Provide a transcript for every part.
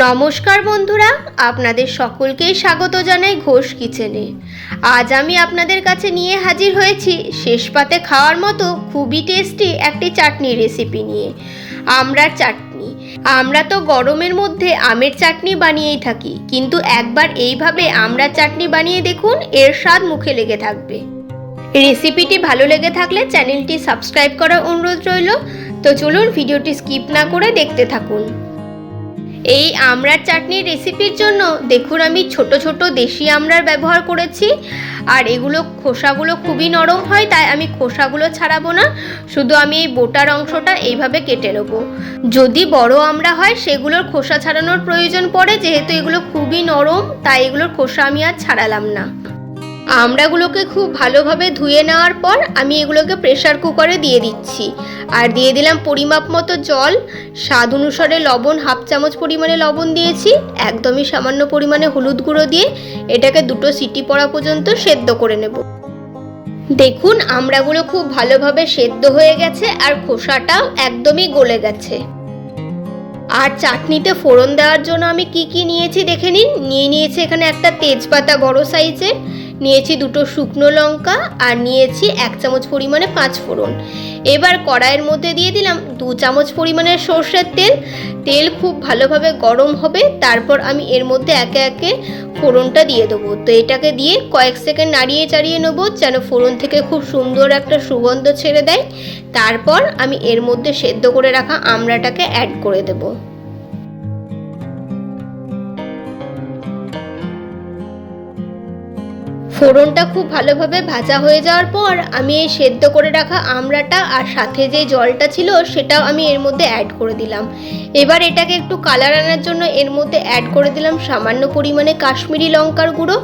নমস্কার বন্ধুরা, আপনাদের সকলকেই স্বাগত জানাই ঘোষ কিচেনে। আজ আমি আপনাদের কাছে নিয়ে হাজির হয়েছি শেষ পাতে খাওয়ার মতো খুবই টেস্টি একটি চাটনি রেসিপি নিয়ে। আমড়ার চাটনি। আমরা তো গরমের মধ্যে আমের চাটনি বানিয়েই থাকি, কিন্তু একবার এইভাবে আমড়ার চাটনি বানিয়ে দেখুন, এর স্বাদ মুখে লেগে থাকবে। রেসিপিটি ভালো লেগে থাকলে চ্যানেলটি সাবস্ক্রাইব করার অনুরোধ রইল। তো চলুন ভিডিওটি স্কিপ না করে দেখতে থাকুন। এই আমড়ার চাটনির রেসিপির জন্য দেখুন আমি ছোট ছোট দেশি আমড়ার ব্যবহার করেছি, আর এগুলো খোসাগুলো খুবই নরম হয়, তাই আমি খোসাগুলো ছাড়াবো না, শুধু আমি এই বোটার অংশটা এইভাবে কেটে নেব। যদি বড় আমড়া হয়, সেগুলোর খোসা ছাড়ানোর প্রয়োজন পড়ে, যেহেতু এগুলো খুবই নরম, তাই এগুলোর খোসা আমি আর ছাড়ালাম না। আমড়াগুলোকে খুব ভালোভাবে ধুয়ে নেওয়ার পর আমি এগুলোকে প্রেসার কুকারে দিয়ে দিচ্ছি। আর দিয়ে দিলাম পরিমাপ মতো জল। স্বাদ অনুসারে লবণ, হাফ চামচ পরিমাণে লবণ দিয়েছি। একদমই সামান্য পরিমাণে হলুদ গুঁড়ো দিয়ে এটাকে দুটো সিটি পড়া পর্যন্ত সেদ্ধ করে নেব। দেখুন, আমড়াগুলো খুব ভালোভাবে সেদ্ধ হয়ে গেছে আর খোসাটাও একদমই গলে গেছে। আর চাটনিতে ফোড়ন দেওয়ার জন্য আমি কি কি নিয়েছি দেখে নিন। নিয়ে নিয়েছি এখানে একটা তেজপাতা বড় সাইজের নিয়েছি দুটো শুকনো লঙ্কা আর নিয়েছি এক চামচ পরিমাণে পাঁচ ফোড়ন। এবার কড়াইয়ের মধ্যে দিয়ে দিলাম দু চামচ পরিমাণের সর্ষের তেল। তেল খুব ভালোভাবে গরম হবে, তারপর আমি এর মধ্যে একে একে ফোড়নটা দিয়ে দেবো। তো এটাকে দিয়ে কয়েক সেকেন্ড নাড়িয়ে চাড়িয়ে নেব যেন ফোড়ন থেকে খুব সুন্দর একটা সুগন্ধ ছেড়ে দেয়। তারপর আমি এর মধ্যে সেদ্ধ করে রাখা আমড়াটাকে অ্যাড করে দেবো। ফোড়নটা খুব ভালোভাবে ভাজা হয়ে যাওয়ার পর আমি এই সেদ্ধ করে রাখা আমড়াটা আর সাথে যে জলটা ছিল সেটাও আমি এর মধ্যে অ্যাড করে দিলাম। এবার এটাকে একটু কালার আনার জন্য এর মধ্যে অ্যাড করে দিলাম সামান্য পরিমাণে কাশ্মীরি লঙ্কার গুঁড়ো।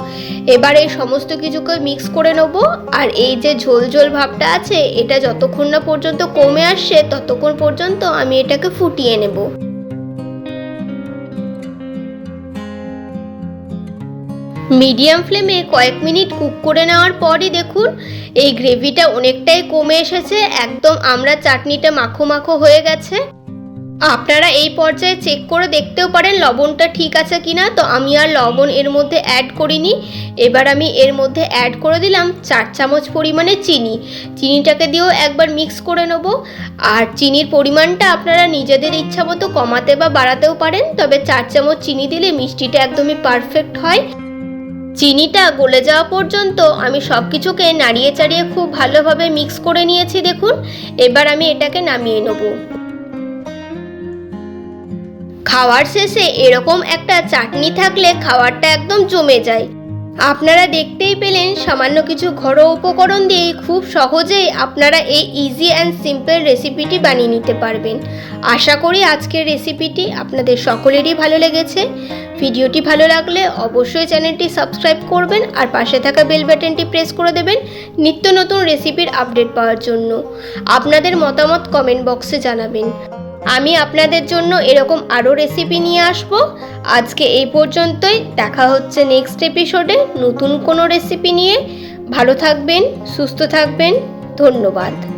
এবার এই সমস্ত কিছুকে মিক্স করে নেব আর এই যে ঝোল ঝোল ভাবটা আছে, এটা যতক্ষণ না পর্যন্ত কমে আসছে, ততক্ষণ পর্যন্ত আমি এটাকে ফুটিয়ে নেব। মিডিয়াম ফ্লেমে কয়েক মিনিট কুক করে নেওয়ার পরই দেখুন, এই গ্রেভিটা অনেকটাই কমে এসেছে, একদম আমরা চাটনিটা মাখো মাখো হয়ে গেছে। আপনারা এই পর্যায়ে চেক করে দেখতেও পারেন লবণটা ঠিক আছে কিনা, তো আমি আর লবণ এর মধ্যে অ্যাড করিনি। এবার আমি এর মধ্যে অ্যাড করে দিলাম চার চামচ পরিমাণে চিনি। চিনিটাকে দিয়েও একবার মিক্স করে নেব। আর চিনির পরিমাণটা আপনারা নিজেদের ইচ্ছা মতো কমাতে বা বাড়াতেও পারেন, তবে চার চামচ চিনি দিলে মিষ্টিটা একদমই পারফেক্ট হয়। চিনিটা গলে যাওয়া পর্যন্ত আমি সব কিছুকে নাড়িয়ে চাড়িয়ে খুব ভালোভাবে মিক্স করে নিয়েছি, দেখুন। এবার আমি এটাকে নামিয়ে নেব। খাওয়ার শেষে এরকম একটা চাটনি থাকলে খাওয়ারটা একদম জমে যায়। আপনারা দেখতেই পেলেন, সামান্য কিছু ঘরোয়া উপকরণ দিয়ে খুব সহজেই আপনারা এই ইজি অ্যান্ড সিম্পল রেসিপিটি বানিয়ে নিতে পারবেন। আশা করি আজকের রেসিপিটি আপনাদের সকলেরই ভালো লেগেছে। ভিডিওটি ভালো লাগলে অবশ্যই চ্যানেলটি সাবস্ক্রাইব করবেন আর পাশে থাকা বেল বাটনটি প্রেস করে দেবেন নিত্য নতুন রেসিপির আপডেট পাওয়ার জন্য। আপনাদের মতামত কমেন্ট বক্সে জানাবেন। আমি আপনাদের জন্য এরকম আরও রেসিপি নিয়ে আসব। আজকে এই পর্যন্তই। দেখা হচ্ছে নেক্সট এপিসোডে নতুন কোনো রেসিপি নিয়ে। ভালো থাকবেন, সুস্থ থাকবেন। ধন্যবাদ।